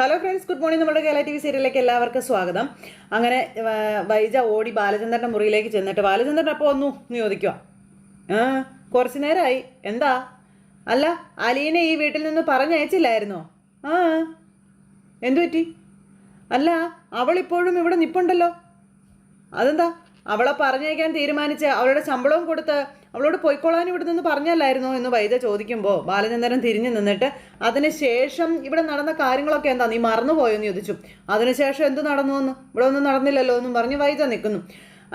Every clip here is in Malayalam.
ഹലോ ഫ്രണ്ട്സ് ഗുഡ് മോർണിംഗ് നമ്മുടെ കേരള ടി വി സീരിയലിലേക്ക് എല്ലാവർക്കും സ്വാഗതം. അങ്ങനെ വൈജ ഓടി ബാലചന്ദ്രന്റെ മുറിയിലേക്ക് ചെന്നിട്ട് ബാലചന്ദ്രൻ അപ്പോൾ വന്നു? എന്ന് ചോദിക്കുക കുറച്ച് നേരമായി എന്താ? അല്ല അലീനെ ഈ വീട്ടിൽ നിന്ന് പറഞ്ഞയച്ചില്ലായിരുന്നോ? ആ. എന്തു പറ്റി? അല്ല അവളിപ്പോഴും ഇവിടെ നിപ്പുണ്ടല്ലോ. അതെന്താ? അവളെ പറഞ്ഞയക്കാൻ തീരുമാനിച്ച് അവളുടെ ശമ്പളവും കൊടുത്ത് അവളോട് പോയിക്കോളാൻ ഇവിടെ നിന്ന് പറഞ്ഞല്ലായിരുന്നോ എന്ന് വൈദ്യ ചോദിക്കുമ്പോൾ ബാലചന്ദ്രൻ തിരിഞ്ഞു നിന്നിട്ട് അതിനുശേഷം ഇവിടെ നടന്ന കാര്യങ്ങളൊക്കെ എന്താ? നീ മറന്നുപോയെന്ന് ചോദിച്ചു. അതിനുശേഷം എന്ത് നടന്നു എന്ന്? ഇവിടെ ഒന്നും നടന്നില്ലല്ലോ എന്നും പറഞ്ഞ് വൈദ്യ നിൽക്കുന്നു.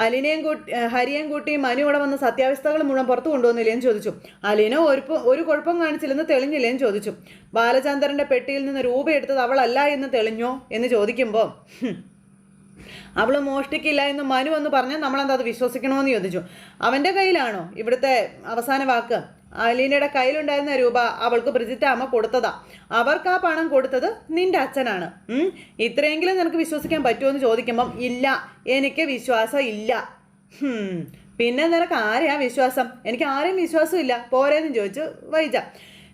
അലിനെയും കൂട്ടി ഹരിയേയും കൂട്ടി മനു ഇവിടെ വന്ന സത്യാവസ്ഥകൾ മുഴുവൻ പുറത്തു കൊണ്ടുവന്നില്ലേന്ന് ചോദിച്ചു. അലിനോ ഒരു ഒരു കുഴപ്പം കാണിച്ചില്ലെന്ന് തെളിഞ്ഞില്ലേന്ന് ചോദിച്ചു. ബാലചന്ദ്രന്റെ പെട്ടിയിൽ നിന്ന് രൂപ എടുത്തത് അവളല്ല എന്ന് തെളിഞ്ഞോ എന്ന് ചോദിക്കുമ്പോൾ ഹും, അവൾ മോഷ്ടിക്കില്ല എന്ന് മനു എന്ന് പറഞ്ഞാൽ നമ്മളെന്താ അത് വിശ്വസിക്കണമെന്ന് ചോദിച്ചു. അവന്റെ കയ്യിലാണോ ഇവിടുത്തെ അവസാന വാക്ക്? അലീനയുടെ കയ്യിലുണ്ടായിരുന്ന രൂപ അവൾക്ക് ബ്രിജിറ്റ അമ്മ കൊടുത്തതാ. അവർക്ക് ആ പണം കൊടുത്തത് നിന്റെ അച്ഛനാണ്. ഇത്രയെങ്കിലും നിനക്ക് വിശ്വസിക്കാൻ പറ്റുമോ എന്ന് ചോദിക്കുമ്പം ഇല്ല എനിക്ക് വിശ്വാസം ഇല്ല. പിന്നെ നിനക്ക് ആരെയാ വിശ്വാസം? എനിക്ക് ആരെയും വിശ്വാസം ഇല്ല പോരേന്ന് ചോദിച്ചു വൈജ.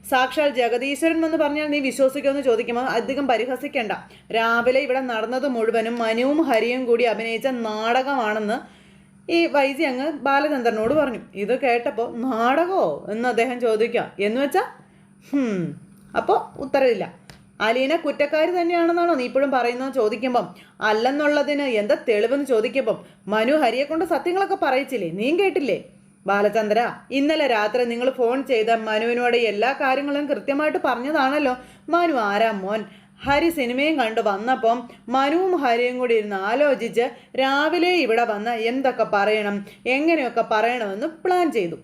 സാക്ഷാൽ ജഗദീശ്വരൻ എന്ന് പറഞ്ഞാൽ നീ വിശ്വസിക്കുമെന്ന് ചോദിക്കുമ്പോൾ അധികം പരിഹസിക്കേണ്ട. രാവിലെ ഇവിടെ നടന്നത് മുഴുവനും മനുവും ഹരിയും കൂടി അഭിനയിച്ച നാടകമാണെന്ന് ഈ വൈജി അങ്ങ് ബാലചന്ദ്രനോട് പറഞ്ഞു. ഇത് കേട്ടപ്പോൾ നാടകമോ എന്ന് അദ്ദേഹം ചോദിക്കുക. എന്ന് വെച്ചാൽ അപ്പോൾ ഉത്തരവില്ല. അലീന കുറ്റക്കാരി തന്നെയാണെന്നാണോ നീ ഇപ്പോഴും പറയുന്നത് ചോദിക്കുമ്പം? അല്ലെന്നുള്ളതിന് എന്താ തെളിവെന്ന് ചോദിക്കുമ്പം? മനു ഹരിയെ കൊണ്ട് സത്യങ്ങളൊക്കെ പറയിച്ചില്ലേ? നീ കേട്ടില്ലേ? ബാലചന്ദ്ര ഇന്നലെ രാത്രി നിങ്ങൾ ഫോൺ ചെയ്ത മനുവിനോട് എല്ലാ കാര്യങ്ങളും കൃത്യമായിട്ട് പറഞ്ഞതാണല്ലോ. മനു ആരാ മോൻ? ഹരി സിനിമയും കണ്ടു വന്നപ്പം മനുവും ഹരിയും കൂടി ഇരുന്ന് ആലോചിച്ച് രാവിലെ ഇവിടെ വന്ന് എന്തൊക്കെ പറയണം എങ്ങനെയൊക്കെ പറയണമെന്ന് പ്ലാൻ ചെയ്തു.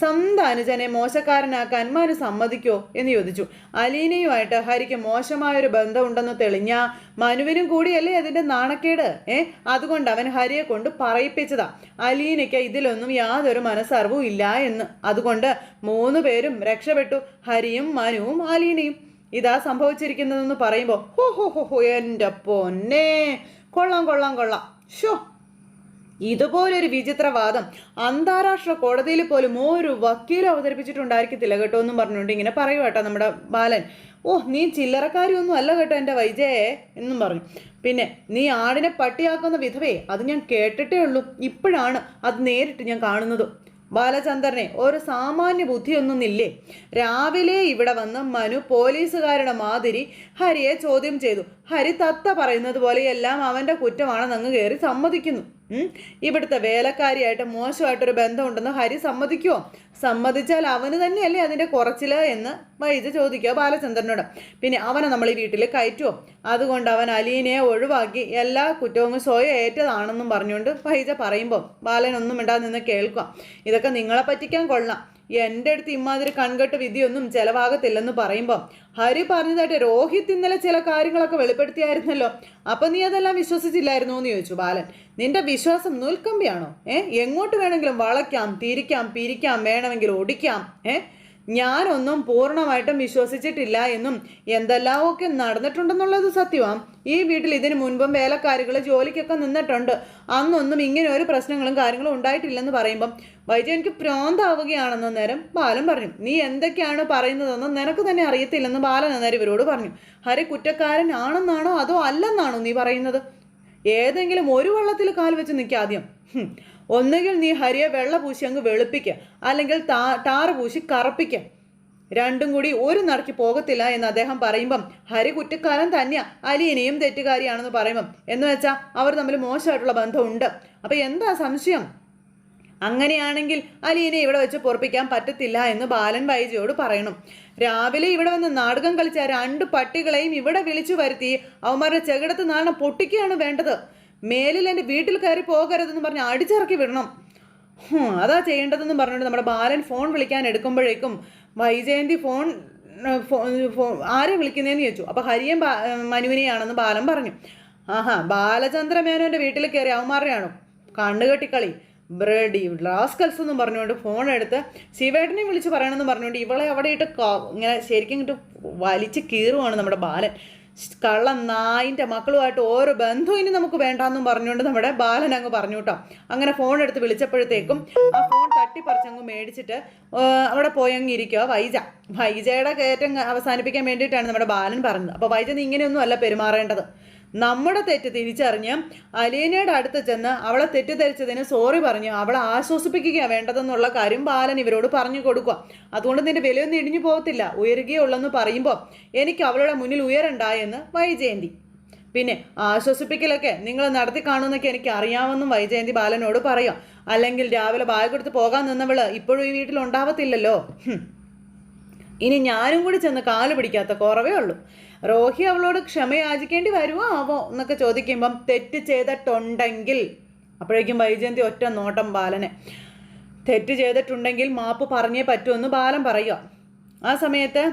സ്വന്തം അനുജനെ മോശക്കാരനാക്കാൻ മനു സമ്മതിക്കോ എന്ന് ചോദിച്ചു. അലീനയുമായിട്ട് ഹരിക്ക് മോശമായൊരു ബന്ധമുണ്ടെന്ന് തെളിഞ്ഞ മനുവിനും കൂടിയല്ലേ അതിന്റെ നാണക്കേട്? ഏ അതുകൊണ്ട് അവൻ ഹരിയെ കൊണ്ട് പറയിപ്പിച്ചതാ. അലീനയ്ക്ക് ഇതിലൊന്നും യാതൊരു മനസ്സറിവും ഇല്ല എന്ന്. അതുകൊണ്ട് മൂന്ന് പേരും രക്ഷപ്പെട്ടു ഹരിയും മനുവും അലീനയും. ഇതാ സംഭവിച്ചിരിക്കുന്നതെന്ന് പറയുമ്പോൾ ഹോ ഹോ ഹോ ഹോ എന്റെ പൊന്നെ. കൊള്ളാം കൊള്ളാം കൊള്ളാം. ഷോ ഇതുപോലൊരു വിചിത്രവാദം അന്താരാഷ്ട്ര കോടതിയിൽ പോലും ഒരു വക്കീൽ അവതരിപ്പിച്ചിട്ടുണ്ടായിരിക്കത്തില്ല കേട്ടോ എന്നും പറഞ്ഞുകൊണ്ട് ഇങ്ങനെ പറയൂ കേട്ടോ നമ്മുടെ ബാലൻ. ഓ നീ ചില്ലറക്കാരിയൊന്നും അല്ല കേട്ടോ എന്റെ വൈജയെ എന്നും പറഞ്ഞു. പിന്നെ നീ ആടിനെ പട്ടിയാക്കുന്ന വിധവേ അത് ഞാൻ കേട്ടിട്ടേ ഉള്ളൂ. ഇപ്പോഴാണ് അത് നേരിട്ട് ഞാൻ കാണുന്നത്. ബാലചന്ദ്രനെ ഒരു സാമാന്യ ബുദ്ധിയൊന്നുമില്ലേ? രാവിലെ ഇവിടെ വന്ന് മനു പോലീസുകാരുടെ മാതിരി ഹരിയെ ചോദ്യം ചെയ്തു. ഹരി തത്ത പറയുന്നത് പോലെ എല്ലാം അവന്റെ കുറ്റമാണെന്ന് അങ്ങ് കയറി സമ്മതിക്കുന്നു. ഇവിടുത്തെ വേലക്കാരിയായിട്ട് മോശമായിട്ടൊരു ബന്ധമുണ്ടെന്ന് ഹരി സമ്മതിക്കുമോ സമ്മതിച്ചാൽ അവന് തന്നെയല്ലേ അതിന്റെ കുറച്ചിൽ എന്ന് വൈദ്യ ചോദിക്കുക ബാലചന്ദ്രനോട്. പിന്നെ അവനെ നമ്മൾ ഈ വീട്ടിൽ കയറ്റുമോ അതുകൊണ്ട് അവൻ അലീനയെ ഒഴിവാക്കി എല്ലാ കുറ്റവും സ്വയം ഏറ്റതാണെന്നും പറഞ്ഞുകൊണ്ട് വൈദ്യ പറയുമ്പോൾ ബാലനൊന്നും മിണ്ടാതെ നിന്ന് കേൾക്കുക. ഇതൊക്കെ നിങ്ങളെ പറ്റിക്കാൻ കൊള്ളാം. എന്റെ അടുത്ത് ഇമ്മാതിരി കൺകെട്ട് വിധിയൊന്നും ചെലവാകത്തില്ലെന്ന് പറയുമ്പോൾ ഹരി പറഞ്ഞതായിട്ട് രോഹിത് ഇന്നലെ ചില കാര്യങ്ങളൊക്കെ വെളിപ്പെടുത്തിയായിരുന്നല്ലോ. അപ്പം നീ അതെല്ലാം വിശ്വസിച്ചില്ലായിരുന്നു എന്ന് ചോദിച്ചു ബാലൻ. നിന്റെ വിശ്വാസം നൂൽക്കമ്പിയാണോ? ഏ? എങ്ങോട്ട് വേണമെങ്കിലും വളയ്ക്കാം തിരിക്കാം പിരിക്കാം വേണമെങ്കിൽ ഒടിക്കാം ഏ? ഞാനൊന്നും പൂർണമായിട്ടും വിശ്വസിച്ചിട്ടില്ല എന്നും എന്തെല്ലാമൊക്കെ നടന്നിട്ടുണ്ടെന്നുള്ളത് സത്യമാണ് ഈ വീട്ടിൽ ഇതിനു മുൻപും വേലക്കാരികൾ ജോലിക്കൊക്കെ നിന്നിട്ടുണ്ട്. അന്നൊന്നും ഇങ്ങനെ ഒരു പ്രശ്നങ്ങളും കാര്യങ്ങളും ഉണ്ടായിട്ടില്ലെന്ന് പറയുമ്പം വൈദ്യ എനിക്ക് പ്രാന്താവുകയാണെന്ന് നേരം ബാലൻ പറഞ്ഞു നീ എന്തൊക്കെയാണ് പറയുന്നതെന്ന് നിനക്ക് തന്നെ അറിയത്തില്ലെന്ന് ബാലൻ അന്നേരം ഇവരോട് പറഞ്ഞു ഹരി കുറ്റക്കാരൻ ആണെന്നാണോ അതോ അല്ലെന്നാണോ നീ പറയുന്നത്? ഏതെങ്കിലും ഒരു വള്ളത്തിൽ കാൽ വെച്ച് നിൽക്കാദ്യം. ഒന്നുകിൽ നീ ഹരിയെ വെള്ള പൂശി അങ്ങ് വെളുപ്പിക്കുക അല്ലെങ്കിൽ താ ടാറ് പൂശി കറപ്പിക്കുക രണ്ടും കൂടി ഒരു നടക്ക് പോകത്തില്ല എന്ന് അദ്ദേഹം പറയുമ്പം ഹരി കുറ്റക്കാരൻ തന്നെയാ. അലി ഇനിയും തെറ്റുകാരിയാണെന്ന് പറയുമ്പം. എന്ന് വെച്ചാൽ അവർ തമ്മിൽ മോശമായിട്ടുള്ള ബന്ധമുണ്ട്. അപ്പം എന്താ സംശയം? അങ്ങനെയാണെങ്കിൽ അലീനെ ഇവിടെ വെച്ച് പൊറപ്പിക്കാൻ പറ്റത്തില്ല എന്ന് ബാലൻ വൈജയോട് പറയണം. രാവിലെ ഇവിടെ വന്ന് നാടകം കളിച്ച രണ്ട് പട്ടികളെയും ഇവിടെ വിളിച്ചു വരുത്തി അവന്മാരുടെ ചെകിടത്ത് നാണം പൊട്ടിക്കുകയാണ് വേണ്ടത്. മേലിൽ എന്റെ വീട്ടിൽ കയറി പോകരുതെന്ന് പറഞ്ഞ് അടിച്ചിറക്കി വിടണം. അതാ ചെയ്യേണ്ടതെന്ന് പറഞ്ഞുകൊണ്ട് നമ്മുടെ ബാലൻ ഫോൺ വിളിക്കാൻ എടുക്കുമ്പോഴേക്കും വൈജയന്തി ഫോൺ ആരെ വിളിക്കുന്നതെന്ന് ചോദിച്ചു. അപ്പോൾ ഹരിയും മനുവിനെയാണെന്ന് ബാലൻ പറഞ്ഞു. ആഹാ ബാലചന്ദ്ര മേനോന്റെ വീട്ടിൽ കയറി അവന്മാരുടെയാണോ കണ്ണുകെട്ടിക്കളി ബ്രഡി റാസ്കൽസ് എന്നും പറഞ്ഞുകൊണ്ട് ഫോൺ എടുത്ത് ശിവേട്ടനെ വിളിച്ച് പറയണമെന്ന് പറഞ്ഞുകൊണ്ട് ഇവളെ അവിടെ ഇട്ട് ഇങ്ങനെ ശരിക്കും ഇങ്ങോട്ട് വലിച്ച് കീറുവാണ് നമ്മുടെ ബാലൻ. കള്ളം നായിന്റെ മക്കളുമായിട്ട് ഓരോ ബന്ധവും ഇനി നമുക്ക് വേണ്ടാന്നും പറഞ്ഞുകൊണ്ട് നമ്മുടെ ബാലൻ അങ്ങ് പറഞ്ഞു കേട്ടോ. അങ്ങനെ ഫോൺ എടുത്ത് വിളിച്ചപ്പോഴത്തേക്കും ആ ഫോൺ തട്ടിപ്പറിച്ചങ്ങ് മേടിച്ചിട്ട് അവിടെ പോയങ്ങ് ഇരിക്കുക വൈജ. വൈജയുടെ കയറ്റം അവസാനിപ്പിക്കാൻ വേണ്ടിയിട്ടാണ് നമ്മുടെ ബാലൻ പറഞ്ഞത്. അപ്പോൾ വൈജ നീ ഇങ്ങനെയൊന്നും അല്ല പെരുമാറേണ്ടത്. നമ്മുടെ തെറ്റ് തിരിച്ചറിഞ്ഞ് അലീനയുടെ അടുത്ത് ചെന്ന് അവളെ തെറ്റിദ്ധരിച്ചതിന് സോറി പറഞ്ഞു അവളെ ആശ്വസിപ്പിക്കുക വേണ്ടതെന്നുള്ള കാര്യം ബാലൻ ഇവരോട് പറഞ്ഞു കൊടുക്കുക അതുകൊണ്ട് നിന്റെ വിലയൊന്നും ഇടിഞ്ഞു പോകത്തില്ല. ഉയരുകയുള്ളെന്ന് പറയുമ്പോൾ എനിക്ക് അവളുടെ മുന്നിൽ ഉയരണ്ടായെന്ന് വൈജയന്തി. പിന്നെ ആശ്വസിപ്പിക്കലൊക്കെ നിങ്ങൾ നടത്തി കാണുമെന്നൊക്കെ എനിക്ക് അറിയാമെന്നും വൈജയന്തി ബാലനോട് പറയാം അല്ലെങ്കിൽ രാവിലെ ബാഗ് കൊടുത്ത് പോകാൻ നിന്നവൾ ഇപ്പോഴും ഈ വീട്ടിൽ ഉണ്ടാവത്തില്ലല്ലോ. ഇനി ഞാനും കൂടി ചെന്ന് കാൽ പിടിക്കാത്ത കുറവേ ഉള്ളൂ. റോഹി അവളോട് ക്ഷമയാചിക്കേണ്ടി വരുമോ ആവോ എന്നൊക്കെ ചോദിക്കുമ്പം തെറ്റ് ചെയ്തിട്ടുണ്ടെങ്കിൽ അപ്പോഴേക്കും വൈജയന്തി ഒറ്റ നോട്ടം ബാലനെ. തെറ്റ് ചെയ്തിട്ടുണ്ടെങ്കിൽ മാപ്പ് പറഞ്ഞേ പറ്റുമെന്ന് ബാലൻ പറയുക ആ സമയത്ത്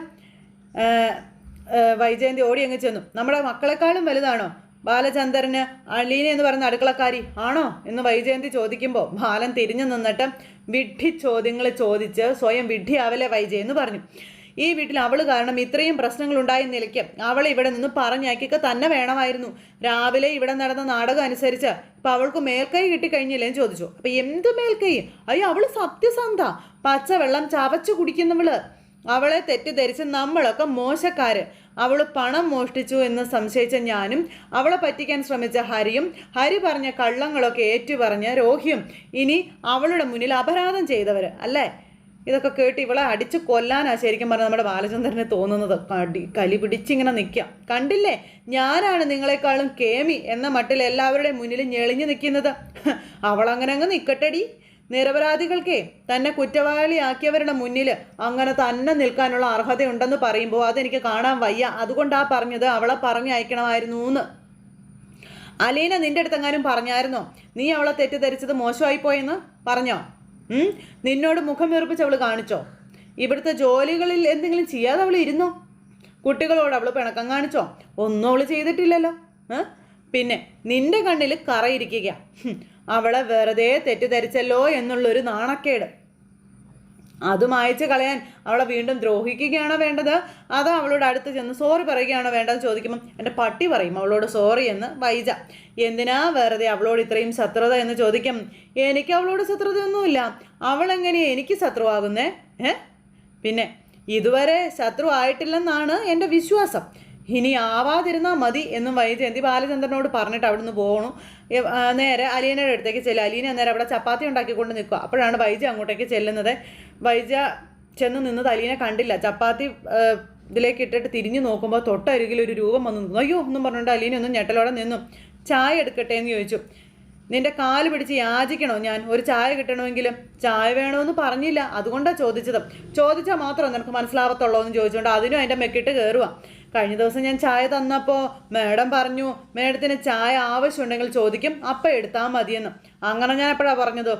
വൈജയന്തി ഓടി അങ്ങ് ചെന്നു. നമ്മുടെ മക്കളെക്കാളും വലുതാണോ? ബാലചന്ദ്രന് അലീന എന്ന് പറയുന്ന അടുക്കളക്കാരി ആണോ? എന്ന് വൈജയന്തി ചോദിക്കുമ്പോൾ ബാലൻ തിരിഞ്ഞു നിന്നിട്ട് വിഡ്ഢി ചോദ്യങ്ങൾ ചോദിച്ച് സ്വയം വിഡ്ഢിയാവലെ വൈജയ് എന്ന് പറഞ്ഞു. ഈ വീട്ടിൽ അവൾ കാരണം ഇത്രയും പ്രശ്നങ്ങൾ ഉണ്ടായ നിലയ്ക്ക് അവൾ ഇവിടെ നിന്ന് പറഞ്ഞയക്കുക തന്നെ വേണമായിരുന്നു. രാവിലെ ഇവിടെ നടന്ന നാടകം അനുസരിച്ച് ഇപ്പൊ അവൾക്ക് മേൽക്കൈ കിട്ടിക്കഴിഞ്ഞില്ലേ എന്ന് ചോദിച്ചു. അപ്പൊ എന്ത് മേൽക്കൈ? അയ്യോ അവൾ സത്യസന്ധ. പച്ചവെള്ളം ചവച്ചു കുടിക്കുന്നവൾ. അവളെ തെറ്റിദ്ധരിച്ച് നമ്മളൊക്കെ മോശക്കാര്. അവൾ പണം മോഷ്ടിച്ചു എന്ന് സംശയിച്ച ഞാനും അവളെ പറ്റിക്കാൻ ശ്രമിച്ച ഹരിയും ഹരി പറഞ്ഞ കള്ളങ്ങളൊക്കെ ഏറ്റുപറഞ്ഞ രോഹിയും ഇനി അവളുടെ മുന്നിൽ അപരാധം ചെയ്തവര് അല്ലേ? ഇതൊക്കെ കേട്ട് ഇവളെ അടിച്ച് കൊല്ലാനാ ശരിക്കും പറഞ്ഞാൽ നമ്മുടെ ബാലചന്ദ്രനെ തോന്നുന്നത്. കടി കലി പിടിച്ചിങ്ങനെ നിൽക്കാം കണ്ടില്ലേ? ഞാനാണ് നിങ്ങളെക്കാളും കേമി എന്ന മട്ടിൽ എല്ലാവരുടെയും മുന്നിൽ ഞെളിഞ്ഞു നിൽക്കുന്നത് അവളങ്ങനെ അങ്ങ് നിൽക്കട്ടെടി നിരപരാധികൾക്കേ തന്നെ കുറ്റവാളിയാക്കിയവരുടെ മുന്നിൽ അങ്ങനെ തന്നെ നിൽക്കാനുള്ള അർഹതയുണ്ടെന്ന് പറയുമ്പോൾ അതെനിക്ക് കാണാൻ വയ്യ. അതുകൊണ്ടാ പറഞ്ഞത് അവളെ പറഞ്ഞയക്കണമായിരുന്നു എന്ന് അലീന നിന്റെ അടുത്തെങ്ങാനും പറഞ്ഞായിരുന്നോ? നീ അവളെ തെറ്റിദ്ധരിച്ചത് മോശമായി പോയെന്ന് പറഞ്ഞോ? നിന്നോട് മുഖം വീർപ്പിച്ച് അവൾ കാണിച്ചോ? ഇവിടുത്തെ ജോലികളിൽ എന്തെങ്കിലും ചെയ്യാതെ അവൾ ഇരുന്നോ? കുട്ടികളോട് അവൾ പിണക്കം കാണിച്ചോ? ഒന്നും അവൾ ചെയ്തിട്ടില്ലല്ലോ. പിന്നെ നിന്റെ കണ്ണിൽ കറയിരിക്കുക അവളെ വെറുതെ തെറ്റിദ്ധരിച്ചല്ലോ എന്നുള്ളൊരു നാണക്കേട്. അത് മായച്ച് കളയാൻ അവളെ വീണ്ടും ദ്രോഹിക്കുകയാണോ വേണ്ടത്? അതോ അവളോട് അടുത്ത് ചെന്ന് സോറി പറയുകയാണോ വേണ്ടതെന്ന് ചോദിക്കുമ്പോൾ എന്റെ പട്ടി പറയും അവളോട് സോറി എന്ന് വൈജ. എന്തിനാ വെറുതെ അവളോട് ഇത്രയും ശത്രുത എന്ന് ചോദിക്കും? എനിക്ക് അവളോട് ശത്രുതയൊന്നുമില്ല. അവളെങ്ങനെ എനിക്ക് ശത്രുവാകുന്നേ? ഏ? പിന്നെ ഇതുവരെ ശത്രു ആയിട്ടില്ലെന്നാണ് എന്റെ വിശ്വാസം. ഇനി ആവാതിരുന്നാൽ മതി എന്നും വൈജയന്തി ബാലചന്ദ്രനോട് പറഞ്ഞിട്ട് അവിടുന്ന് പോകണം നേരെ അലീനയുടെ അടുത്തേക്ക് ചെല്ലുക അലീന അന്നേരം അവിടെ ചപ്പാത്തി ഉണ്ടാക്കിക്കൊണ്ട് നിൽക്കുക. അപ്പോഴാണ് വൈജ അങ്ങോട്ടേക്ക് ചെല്ലുന്നത്. വൈജ ചെന്ന് നിന്നത് അലീനെ കണ്ടില്ല. ചപ്പാത്തി ഇതിലേക്ക് ഇട്ടിട്ട് തിരിഞ്ഞു നോക്കുമ്പോൾ തൊട്ടരികിൽ ഒരു രൂപം വന്ന് നിന്നു. അയ്യോ എന്നും പറഞ്ഞുകൊണ്ട് അലീന ഒന്നും ഞെട്ടലോടെ നിന്നു. ചായ എടുക്കട്ടെ എന്ന് ചോദിച്ചു. നിന്റെ കാൽ പിടിച്ച് യാചിക്കണോ ഞാൻ? ഒരു ചായ കിട്ടണമെങ്കിലും ചായ വേണമെന്ന് പറഞ്ഞില്ല. അതുകൊണ്ടാണ് ചോദിച്ചത്. ചോദിച്ചാൽ മാത്രം നിനക്ക് മനസ്സിലാവത്തുള്ളൂ എന്ന് ചോദിച്ചുകൊണ്ട് അതിനും അതിന്റെ മെക്കിട്ട് കയറുക കഴിഞ്ഞ ദിവസം ഞാൻ ചായ തന്നപ്പോൾ മേഡം പറഞ്ഞു മേഡത്തിന് ചായ ആവശ്യമുണ്ടെങ്കിൽ ചോദിക്കും അപ്പം എടുത്താൽ മതിയെന്ന്. അങ്ങനെ ഞാൻ എപ്പോഴാണ് പറഞ്ഞത്?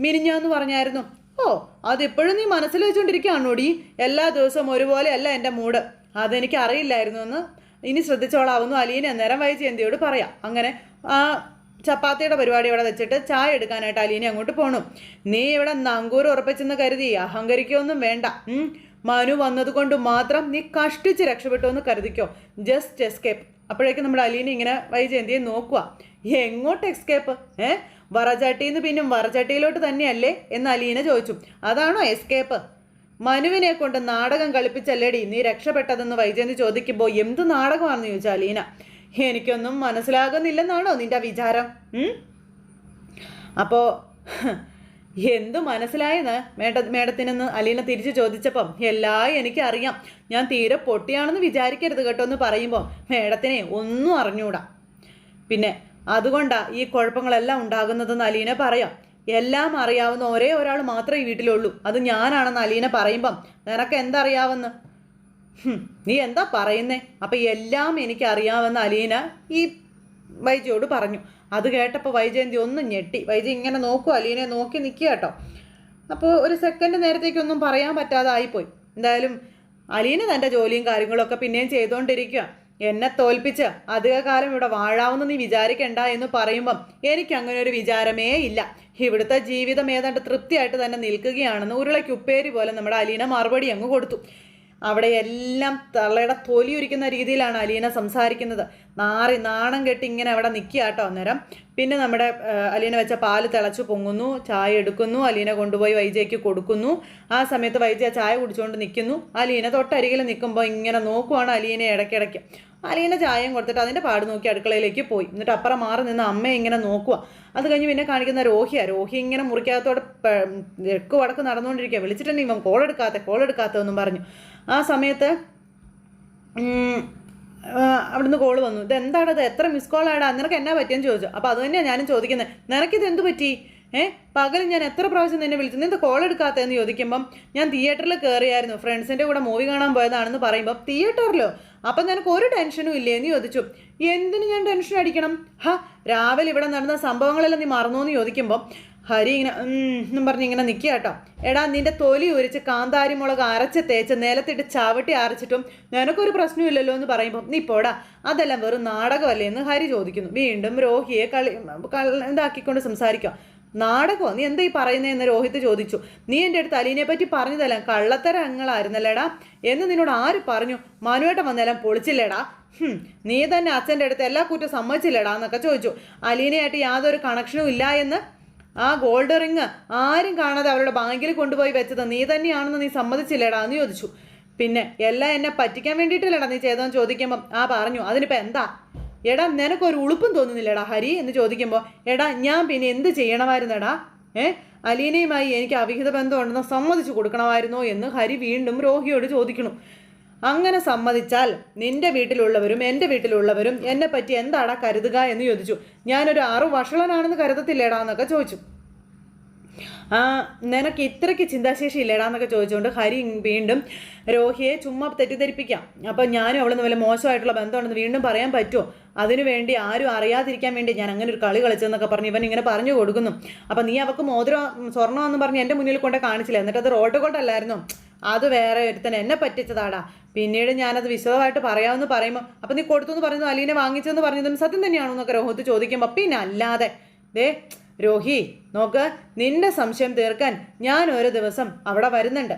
മിനിഞ്ഞാന്ന് പറഞ്ഞായിരുന്നു. ഓ അതിപ്പോഴും നീ മനസ്സിൽ വെച്ചുകൊണ്ടിരിക്കുകയാണോടി എല്ലാ ദിവസവും ഒരുപോലെ അല്ല എന്റെ മൂഡ്. അതെനിക്ക് അറിയില്ലായിരുന്നു എന്ന് ഇനി ശ്രദ്ധിച്ചോളാവുന്നു അലീന അന്നേരം വൈകി എന്തിയോട് പറയാം. അങ്ങനെ ആ ചപ്പാത്തിയുടെ പരിപാടി ഇവിടെ വെച്ചിട്ട് ചായ എടുക്കാനായിട്ട് അലീനെ അങ്ങോട്ട് പോണു. നീ ഇവിടെ നങ്കൂർ ഉറപ്പിച്ചെന്ന് കരുതി അഹങ്കരിക്കൊന്നും വേണ്ട. മനു വന്നതുകൊണ്ട് മാത്രം നീ കഷ്ടിച്ച് രക്ഷപ്പെട്ടു എന്ന് കരുതിക്കോ. ജസ്റ്റ് എസ്കേപ്പ് അപ്പോഴേക്കും നമ്മുടെ അലീനെ ഇങ്ങനെ വൈജയന്തിയെ നോക്കുക എങ്ങോട്ട് എസ്കേപ്പ് ഏ? വറചട്ടിന്ന് പിന്നെ വറചട്ടിയിലോട്ട് തന്നെയല്ലേ? എന്ന് അലീന ചോദിച്ചു. അതാണോ എസ്കേപ്പ് മനുവിനെ കൊണ്ട് നാടകം കളിപ്പിച്ചല്ലേടി നീ രക്ഷപ്പെട്ടതെന്ന് വൈജയന്തി ചോദിക്കുമ്പോൾ എന്ത് നാടകമാണെന്ന് ചോദിച്ചാൽ അലീന. എനിക്കൊന്നും മനസ്സിലാകുന്നില്ലെന്നാണോ നിന്റെ വിചാരം? ഉം? എന്തു മനസ്സിലായെന്ന് മേഡ മേഡത്തിനെന്ന് അലീന തിരിച്ചു ചോദിച്ചപ്പം എല്ലാം എനിക്കറിയാം. ഞാൻ തീരെ പൊട്ടിയാണെന്ന് വിചാരിക്കരുത് കേട്ടോ എന്ന് പറയുമ്പോൾ മേഡത്തിനെ ഒന്നും അറിഞ്ഞൂടാ. പിന്നെ അതുകൊണ്ടാ ഈ കുഴപ്പങ്ങളെല്ലാം ഉണ്ടാകുന്നതെന്ന് അലീന പറയാം. എല്ലാം അറിയാവുന്ന ഒരേ ഒരാൾ മാത്രമേ ഈ വീട്ടിലുള്ളൂ. അത് ഞാനാണെന്ന് അലീന പറയുമ്പം നിനക്ക് എന്തറിയാവെന്ന്? നീ എന്താ പറയുന്നേ? അപ്പൊ എല്ലാം എനിക്ക് അറിയാമെന്ന് അലീന ഈ വൈജയോട് പറഞ്ഞു. അത് കേട്ടപ്പോൾ വൈജയന്തി ഒന്ന് ഞെട്ടി. വൈജ ഇങ്ങനെ നോക്കൂ അലീനെ നോക്കി നിൽക്കുക കേട്ടോ. അപ്പോൾ ഒരു സെക്കൻഡ് നേരത്തേക്കൊന്നും പറയാൻ പറ്റാതെ ആയിപ്പോയി. എന്തായാലും അലീന തന്റെ ജോലിയും കാര്യങ്ങളൊക്കെ പിന്നെയും ചെയ്തുകൊണ്ടിരിക്കുക എന്നെ തോൽപ്പിച്ച് അധികകാലം ഇവിടെ വാഴാവുന്ന നീ വിചാരിക്കണ്ട എന്ന് പറയുമ്പം എനിക്ക് അങ്ങനെ ഒരു വിചാരമേ ഇല്ല. ഇവിടുത്തെ ജീവിതം ഏതാണ്ട് തൃപ്തിയായിട്ട് തന്നെ നിൽക്കുകയാണെന്ന് ഉരുളയ്ക്ക് ഉപ്പേരി പോലെ നമ്മുടെ അലീന മറുപടി അങ്ങ് കൊടുത്തു. അവിടെ എല്ലാം തള്ളയുടെ തൊലി ഉരിക്കുന്ന രീതിയിലാണ് അലീന സംസാരിക്കുന്നത്. നാറി നാണം കെട്ടി ഇങ്ങനെ അവിടെ നിൽക്കുക കേട്ടോ അന്നേരം. പിന്നെ നമ്മുടെ അലീന വെച്ച പാൽ തിളച്ചു പൊങ്ങുന്നു ചായ എടുക്കുന്നു അലീന കൊണ്ടുപോയി വൈജയ്ക്ക് കൊടുക്കുന്നു. ആ സമയത്ത് വൈജ ചായ കുടിച്ചുകൊണ്ട് നിൽക്കുന്നു. അലീന തൊട്ടരികിൽ നിൽക്കുമ്പോൾ ഇങ്ങനെ നോക്കുവാണ് അലീനെ ഇടയ്ക്കിടയ്ക്ക്. അലീന ചായയും കൊടുത്തിട്ട് അതിന്റെ പാട് നോക്കി അടുക്കളയിലേക്ക് പോയി. എന്നിട്ട് അപ്പുറം മാറി നിന്ന് അമ്മയെ ഇങ്ങനെ നോക്കുക അത് കഴിഞ്ഞ് പിന്നെ കാണിക്കുന്ന രോഹിയാ. രോഹി ഇങ്ങനെ മുറിക്കകത്തോടെ എക്ക് വടക്ക് നടന്നുകൊണ്ടിരിക്കുക വിളിച്ചിട്ടുണ്ട് ഇവൻ കോൾ എടുക്കാത്ത കോൾ പറഞ്ഞു. ആ സമയത്ത് അവിടുന്ന് കോൾ വന്നു. ഇത്? എന്താണത് എത്ര മിസ് കോൾ ആടാ? നിനക്ക് എന്നാ പറ്റിയെന്ന് ചോദിച്ചു. അപ്പോൾ അത് തന്നെയാണ് ഞാനും ചോദിക്കുന്നത് നിനക്കിത് എന്ത് പറ്റി? ഏ? പകൽ ഞാൻ എത്ര പ്രാവശ്യം നിന്നെ വിളിച്ചു നിന്ന് കോൾ എടുക്കാത്തതെന്ന് ചോദിക്കുമ്പം ഞാൻ തിയേറ്ററിൽ കയറിയായിരുന്നു ഫ്രണ്ട്സിന്റെ കൂടെ മൂവി കാണാൻ പോയതാണെന്ന് പറയുമ്പോൾ തിയേറ്ററിലോ അപ്പം നിനക്ക് ഒരു ടെൻഷനും ഇല്ലേ എന്ന് ചോദിച്ചു. എന്തിനു ഞാൻ ടെൻഷൻ അടിക്കണം? ഹാ രാവിലെ ഇവിടെ നടന്ന സംഭവങ്ങളെല്ലാം നീ മറന്നു എന്ന് ചോദിക്കുമ്പം ഹരി ഇങ്ങനെ എന്നും പറഞ്ഞ് ഇങ്ങനെ നിൽക്കുക കേട്ടോ. എടാ നിന്റെ തൊലി ഉരിച്ച് കാന്താരി മുളക് അരച്ച് തേച്ച് നിലത്തിട്ട് ചവിട്ടി അരച്ചിട്ടും നിനക്കൊരു പ്രശ്നമില്ലല്ലോ എന്ന് പറയുമ്പോൾ നീ പോടാ അതെല്ലാം വെറും നാടകമല്ലേ? എന്ന് ഹരി ചോദിക്കുന്നു. വീണ്ടും രോഹിയെ കളി കള- ഇതാക്കിക്കൊണ്ട് സംസാരിക്കുക. നാടകമോ. നീ എന്താ ഈ പറയുന്നതെന്ന് രോഹിത് ചോദിച്ചു. നീ എന്റെ അടുത്ത് അലീനെ പറ്റി പറഞ്ഞതല്ല? കള്ളത്തരങ്ങളായിരുന്നല്ലേടാ? എന്ന് നിന്നോട് ആര് പറഞ്ഞു? മനുവേട്ടൻ വന്നെല്ലാം പൊളിച്ചില്ലേടാ? നീ തന്നെ അച്ഛന്റെ അടുത്ത് എല്ലാ കുറ്റം സമ്മതിച്ചില്ലേടാ എന്നൊക്കെ ചോദിച്ചു. അലീനയായിട്ട് യാതൊരു കണക്ഷനും ഇല്ല എന്ന് ആ ഗോൾഡ് റിങ് ആരും കാണാതെ അവരുടെ ബാങ്കിൽ കൊണ്ടുപോയി വെച്ചത് നീ തന്നെയാണെന്ന് നീ സമ്മതിച്ചില്ലേടാ എന്ന് ചോദിച്ചു. പിന്നെ എല്ലാം എന്നെ പറ്റിക്കാൻ വേണ്ടിയിട്ടല്ലേടാ നീ ചെയ്തതെന്ന് ചോദിക്കുമ്പം ആ പറഞ്ഞു. അതിനിപ്പോൾ എന്താ? എടാ നിനക്കൊരു ഉളുപ്പും തോന്നുന്നില്ലടാ ഹരി എന്ന് ചോദിക്കുമ്പോൾ എടാ ഞാൻ പിന്നെ എന്ത് ചെയ്യണമായിരുന്നെടാ? ഏ? അലീനയുമായി എനിക്ക് അവിഹിത ബന്ധമുണ്ടെന്ന് സമ്മതിച്ചു കൊടുക്കണമായിരുന്നോ എന്ന് ഹരി വീണ്ടും രോഹിയോട് ചോദിക്കണം അങ്ങനെ സമ്മതിച്ചാൽ നിന്റെ വീട്ടിലുള്ളവരും എന്റെ വീട്ടിലുള്ളവരും എന്നെപ്പറ്റി എന്താടാ കരുതുക എന്ന് ചോദിച്ചു. ഞാനൊരു ആറു വഷളനാണെന്ന് കരുതത്തില്ലേടാ എന്നൊക്കെ ചോദിച്ചു. നിനക്ക് ഇത്രയ്ക്ക് ചിന്താശേഷി ഇല്ലേടാന്നൊക്കെ ചോദിച്ചുകൊണ്ട് ഹരി വീണ്ടും രോഹിയെ ചുമ്മാ തെറ്റിദ്ധരിപ്പിക്കാം. അപ്പം ഞാനും അവളെന്ന് വല്ല മോശമായിട്ടുള്ള ബന്ധമുണ്ടെന്ന് വീണ്ടും പറയാൻ പറ്റുമോ? അതിനുവേണ്ടി ആരും അറിയാതിരിക്കാൻ വേണ്ടി ഞാൻ അങ്ങനെ ഒരു കളി കളിച്ചതെന്നൊക്കെ പറഞ്ഞ് ഇവൻ ഇങ്ങനെ പറഞ്ഞു കൊടുക്കുന്നു. അപ്പം നീ അവൾക്ക് മോതിരം സ്വർണമെന്ന് പറഞ്ഞ് എന്റെ മുന്നിൽ കൊണ്ട് കാണിച്ചില്ല? എന്നിട്ട് അത് റോട്ട് കൊണ്ടല്ലായിരുന്നു? അത് വേറെ ഒരുത്തൻ എന്നെ പറ്റിച്ചതാടാ. പിന്നീട് ഞാനത് വിശദമായിട്ട് പറയാമെന്ന് പറയുമ്പോൾ അപ്പം നീ കൊടുത്തു എന്ന് പറയുന്നു അലീനെ വാങ്ങിച്ചെന്ന് പറഞ്ഞതും സത്യം തന്നെയാണോ? എന്നൊക്കെ രോഹിത് ചോദിക്കുമ്പോൾ പിന്നെ അല്ലാതെ ദേ രോഹി നോക്ക് നിന്റെ സംശയം തീർക്കാൻ ഞാൻ ഒരു ദിവസം അവിടെ വരുന്നുണ്ട്.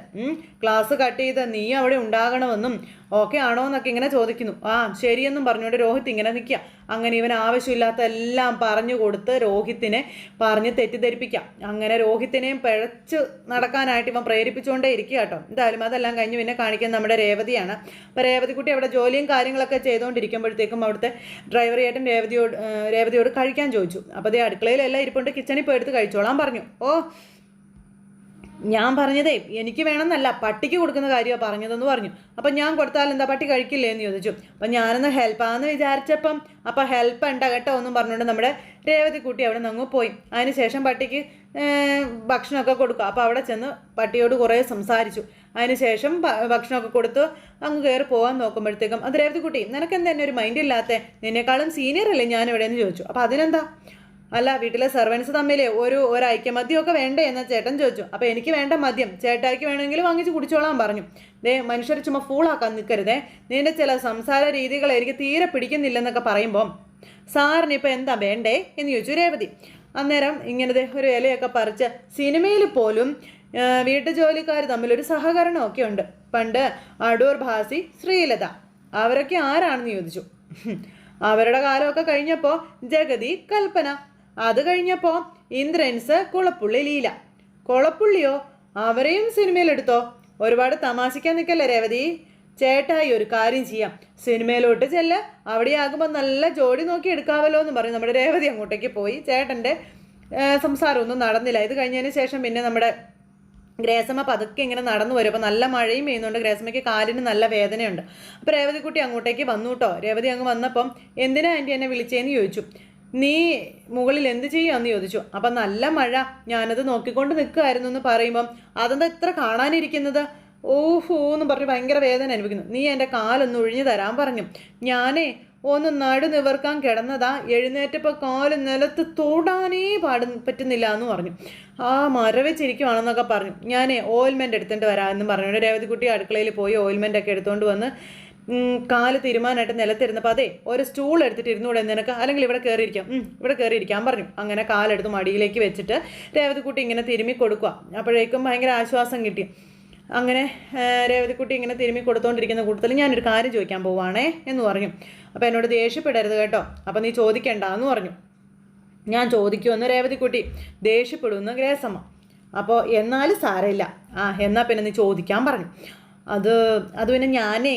ക്ലാസ് കട്ട് ചെയ്ത് നീ അവിടെ ഉണ്ടാകണമെന്നും ഓക്കെ ആണോ എന്നൊക്കെ ഇങ്ങനെ ചോദിക്കുന്നു. ആ ശരിയെന്നും പറഞ്ഞുകൊണ്ട് രോഹിത് ഇങ്ങനെ നിൽക്കുക. അങ്ങനെ ഇവൻ ആവശ്യമില്ലാത്ത എല്ലാം പറഞ്ഞു കൊടുത്ത് രോഹിത്തിനെ പറഞ്ഞ് തെറ്റിദ്ധരിപ്പിക്കാം. അങ്ങനെ രോഹിത്തിനെയും പിഴച്ച് നടക്കാനായിട്ട് ഇവൻ പ്രേരിപ്പിച്ചുകൊണ്ടേ ഇരിക്കുക കേട്ടോ. എന്തായാലും അതെല്ലാം കഴിഞ്ഞ് പിന്നെ കാണിക്കുന്നത് നമ്മുടെ രേവതിയാണ്. അപ്പോൾ രേവതിക്കുട്ടി അവിടെ ജോലിയും കാര്യങ്ങളൊക്കെ ചെയ്തുകൊണ്ടിരിക്കുമ്പോഴത്തേക്കും അവിടുത്തെ ഡ്രൈവർ രേവതിയോട് രേവതിയോട് കഴിക്കാൻ ചോദിച്ചു. അപ്പോൾ അടുക്കളയിലെല്ലാം ഇരിപ്പുണ്ട് കിച്ചണിൽ പോയി എടുത്ത് കഴിച്ചോളാൻ പറഞ്ഞു. ഓ ഞാൻ പറഞ്ഞതേ എനിക്ക് വേണമെന്നല്ല പട്ടിക്ക് കൊടുക്കുന്ന കാര്യമാണ് പറഞ്ഞതെന്ന് പറഞ്ഞു. അപ്പം ഞാൻ കൊടുത്താൽ എന്താ പട്ടി കഴിക്കില്ലേ എന്ന് ചോദിച്ചു. അപ്പം ഞാനൊന്ന് ഹെൽപ്പാന്ന് വിചാരിച്ചപ്പം അപ്പം ഹെൽപ്പ് ഉണ്ട് കേട്ടോ എന്നും പറഞ്ഞുകൊണ്ട് നമ്മുടെ രേവതി കുട്ടി അവിടെ നിന്ന് പോയി. അതിനുശേഷം പട്ടിക്ക് ഭക്ഷണമൊക്കെ കൊടുക്കുക. അപ്പോൾ അവിടെ ചെന്ന് പട്ടിയോട് കുറേ സംസാരിച്ചു. അതിനുശേഷം ഭക്ഷണമൊക്കെ കൊടുത്ത് അങ്ങ് കയറി പോകാൻ നോക്കുമ്പോഴത്തേക്കും അത് രേവതി കുട്ടി നിനക്ക് എന്താ എന്നെ ഒരു മൈൻഡ് ഇല്ലാത്ത? നിന്നെക്കാളും സീനിയർ അല്ലേ ഞാൻ ഇവിടെ എന്ന് ചോദിച്ചു. അപ്പോൾ അതിനെന്താ? അല്ല വീട്ടിലെ സെർവൻസ് തമ്മിൽ ഒരു ഒരു ഐക്യമദ്യമൊക്കെ വേണ്ടേ എന്ന് ചേട്ടൻ ചോദിച്ചു. അപ്പോൾ എനിക്ക് വേണ്ട മദ്യം. ചേട്ടായിക്ക് വേണമെങ്കിൽ വാങ്ങിച്ച് കുടിച്ചോളാൻ പറഞ്ഞു. ദേ മനുഷ്യർ ചുമ്മാ ഫൂളാക്കാൻ നിൽക്കരുതേ നിന്റെ ചില സംസാര രീതികൾ എനിക്ക് തീരെ പിടിക്കുന്നില്ലെന്നൊക്കെ പറയുമ്പോൾ സാറിന് ഇപ്പോൾ എന്താ വേണ്ടേ? എന്ന് ചോദിച്ചു രേവതി. അന്നേരം ഇങ്ങനത്തെ ഒരു ഇലയൊക്കെ പറിച്ച് സിനിമയിൽ പോലും വീട്ടു വീട്ടുജോലിക്കാർ തമ്മിലൊരു സഹകരണമൊക്കെ ഉണ്ട്. പണ്ട് അടൂർ ഭാസി ശ്രീലത. അവരൊക്കെ ആരാണെന്ന് ചോദിച്ചു. അവരുടെ കാലമൊക്കെ കഴിഞ്ഞപ്പോൾ ജഗതി കൽപ്പന അത് കഴിഞ്ഞപ്പോൾ ഇന്ദ്രൻസ് കുളപ്പുള്ളി ലീല. കുളപ്പുള്ളിയോ? അവരെയും സിനിമയിലെടുത്തോ? ഒരുപാട് തമാശിക്കാൻ നിൽക്കല്ലേ രേവതി? ചേട്ടായി ഒരു കാര്യം ചെയ്യാം. സിനിമയിലോട്ട് ചെല്ല. അവിടെയാകുമ്പോൾ നല്ല ജോഡി നോക്കി എടുക്കാമല്ലോ എന്ന് പറഞ്ഞു നമ്മുടെ രേവതി അങ്ങോട്ടേക്ക് പോയി. ചേട്ടന്റെ സംസാരമൊന്നും നടന്നില്ല. ഇത് കഴിഞ്ഞതിന് ശേഷം പിന്നെ നമ്മുടെ ഗ്രേസമ്മ പതുക്കെ ഇങ്ങനെ നടന്നു വരും. നല്ല മഴയും പെയ്യുന്നുണ്ട്. ഗ്രേസമ്മയ്ക്ക് കാലിന് നല്ല വേദനയുണ്ട്. അപ്പോൾ രേവതിക്കുട്ടി അങ്ങോട്ടേക്ക് വന്നു കേട്ടോ. രേവതി അങ്ങ് വന്നപ്പം എന്തിനാ ആന്റി എന്നെ വിളിച്ചേന്ന് ചോദിച്ചു? നീ മുകളിൽ എന്ത് ചെയ്യാന്ന് ചോദിച്ചു. അപ്പം നല്ല മഴ. ഞാനത് നോക്കിക്കൊണ്ട് നിൽക്കുമായിരുന്നു എന്ന് പറയുമ്പം അതെന്താ ഇത്ര കാണാനിരിക്കുന്നത്? ഓഹോ എന്ന് പറഞ്ഞ് ഭയങ്കര വേദന അനുഭവിക്കുന്നു. നീ എന്റെ കാലൊന്ന് ഒഴിഞ്ഞു തരാൻ പറഞ്ഞു. ഞാനേ ഒന്ന് നടു നിവർക്കാൻ കിടന്നതാ. എഴുന്നേറ്റപ്പോൾ കാൽ നിലത്ത് തൊടാനേ പാട പറ്റുന്നില്ല എന്ന് പറഞ്ഞു. ആ മരവെച്ചിരിക്കുവാണെന്നൊക്കെ പറഞ്ഞു. ഞാനേ ഓയിൽമെന്റ് എടുത്തിട്ട് വരാമെന്നും പറഞ്ഞു. രേവതിക്കുട്ടി അടുക്കളയിൽ പോയി ഓയിൽമെന്റ് ഒക്കെ എടുത്തുകൊണ്ട് വന്ന് കാൽ തീരുമാനമായിട്ട് നിലത്തിരുന്നപ്പോൾ അതെ ഒരു സ്റ്റൂൾ എടുത്തിട്ട് ഇരുന്നൂടെ നിനക്ക്? അല്ലെങ്കിൽ ഇവിടെ കയറിയിരിക്കാം ഇവിടെ കയറിയിരിക്കാൻ പറഞ്ഞു അങ്ങനെ കാലെടുത്ത് മടിയിലേക്ക് വെച്ചിട്ട് രേവതിക്കുട്ടി ഇങ്ങനെ തിരുമ്മി കൊടുക്കുക അപ്പോഴേക്കും ഭയങ്കര ആശ്വാസം കിട്ടി. അങ്ങനെ രേവതിക്കുട്ടി ഇങ്ങനെ തിരുമ്മി കൊടുത്തോണ്ടിരിക്കുന്ന കൂട്ടത്തിൽ ഞാനൊരു കാര്യം ചോദിക്കാൻ പോവാണേ എന്ന് പറഞ്ഞു. അപ്പോൾ എന്നോട് ദേഷ്യപ്പെടരുത് കേട്ടോ. അപ്പോൾ നീ ചോദിക്കണ്ട എന്ന് പറഞ്ഞു. ഞാൻ ചോദിക്കുമെന്ന് രേവതിക്കുട്ടി ദേഷ്യപ്പെടുമെന്ന് ഗ്രേസമ്മ. അപ്പോൾ എന്നാലും സാരമില്ല. ആ എന്നാൽ പിന്നെ നീ ചോദിക്കാൻ പറഞ്ഞു. അത് അത് പിന്നെ ഞാനേ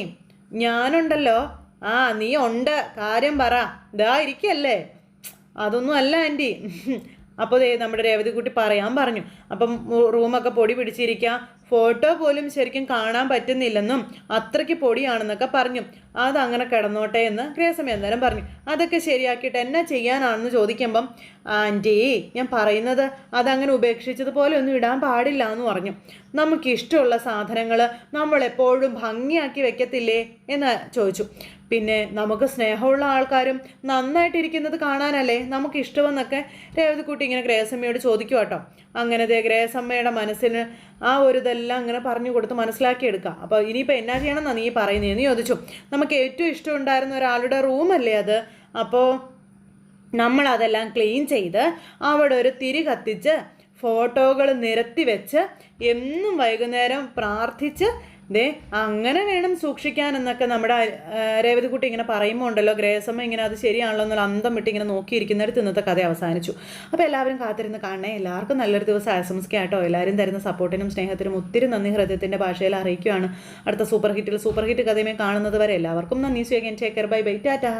ഞാനുണ്ടല്ലോ. ആ നീ ഉണ്ട്. കാര്യം പറ. ഇതാ ഇരിക്കല്ലേ. അതൊന്നും അല്ല ആന്റി അപ്പോൾ ദേ നമ്മുടെ രേവതിക്കുട്ടി പറയാൻ പറഞ്ഞു. അപ്പം റൂമൊക്കെ പൊടി പിടിച്ചിരിക്കുക ഫോട്ടോ പോലും ശരിക്കും കാണാൻ പറ്റുന്നില്ലെന്നും അത്രയ്ക്ക് പൊടിയാണെന്നൊക്കെ പറഞ്ഞു. അതങ്ങനെ കിടന്നോട്ടെ എന്ന് ഗ്രേസമ്മ അന്നേരം പറഞ്ഞു. അതൊക്കെ ശരിയാക്കിയിട്ട് എന്നെ ചെയ്യാനാണെന്ന് ചോദിക്കുമ്പം ആന്റി ഞാൻ പറയുന്നത് അതങ്ങനെ ഉപേക്ഷിച്ചതുപോലെ ഒന്നും ഇടാൻ പാടില്ല എന്ന് പറഞ്ഞു. നമുക്കിഷ്ടമുള്ള സാധനങ്ങൾ നമ്മളെപ്പോഴും ഭംഗിയാക്കി വെക്കത്തില്ലേ? എന്ന് ചോദിച്ചു. പിന്നെ നമുക്ക് സ്നേഹമുള്ള ആൾക്കാരും നന്നായിട്ടിരിക്കുന്നത് കാണാനല്ലേ നമുക്ക് ഇഷ്ടമെന്നൊക്കെ രേവതിക്കുട്ടി ഇങ്ങനെ ഗ്രേസമ്മയോട് ചോദിക്കും കേട്ടോ അങ്ങനെ ദേ ഗ്രേസമ്മയുടെ മനസ്സിന് ആ ഒരു ഇതെല്ലാം അങ്ങനെ പറഞ്ഞു കൊടുത്ത് മനസ്സിലാക്കിയെടുക്കുക അപ്പോൾ ഇനിയിപ്പോൾ എന്നാ ചെയ്യണമെന്നാണ് നീ പറയുന്നതെന്ന് ചോദിച്ചു. നമുക്ക് ഏറ്റവും ഇഷ്ടമുണ്ടായിരുന്ന ഒരാളുടെ റൂമല്ലേ അത്? അപ്പോൾ നമ്മൾ അതെല്ലാം ക്ലീൻ ചെയ്ത് അവിടെ ഒരു തിരി കത്തിച്ച് ഫോട്ടോകൾ നിരത്തി വെച്ച് എന്നും വൈകുന്നേരം പ്രാർത്ഥിച്ച് ദേ അങ്ങനെ വേണം സൂക്ഷിക്കാൻ എന്നൊക്കെ നമ്മുടെ രേവതിക്കുട്ടി ഇങ്ങനെ പറയുമ്പോൾ ഉണ്ടല്ലോ ഗ്രേസമ്മ ഇങ്ങനെ അത് ശരിയാണല്ലോ എന്നുള്ള അന്തം വിട്ട് ഇങ്ങനെ നോക്കിയിരിക്കുന്നിടത്ത് ഇന്നത്തെ കഥ അവസാനിച്ചു. അപ്പോൾ എല്ലാവരും കാത്തിരുന്ന് കാണണേ. എല്ലാവർക്കും നല്ലൊരു ദിവസം ആശംസിക്കാട്ടോ എല്ലാവരും തരുന്ന സപ്പോർട്ടിനും സ്നേഹത്തിനും ഒത്തിരി നന്ദി. ഹൃദയത്തിന്റെ ഭാഷയിൽ അറിയിക്കുകയാണ് അടുത്ത സൂപ്പർ ഹിറ്റിൽ സൂപ്പർ ഹിറ്റ് കഥയുമേ കാണുന്നത് വരെ എല്ലാവർക്കും നന്ദി. സ്വീകരിക്കാൻ ടേക്കർ ബൈ ബൈ ടാറ്റാ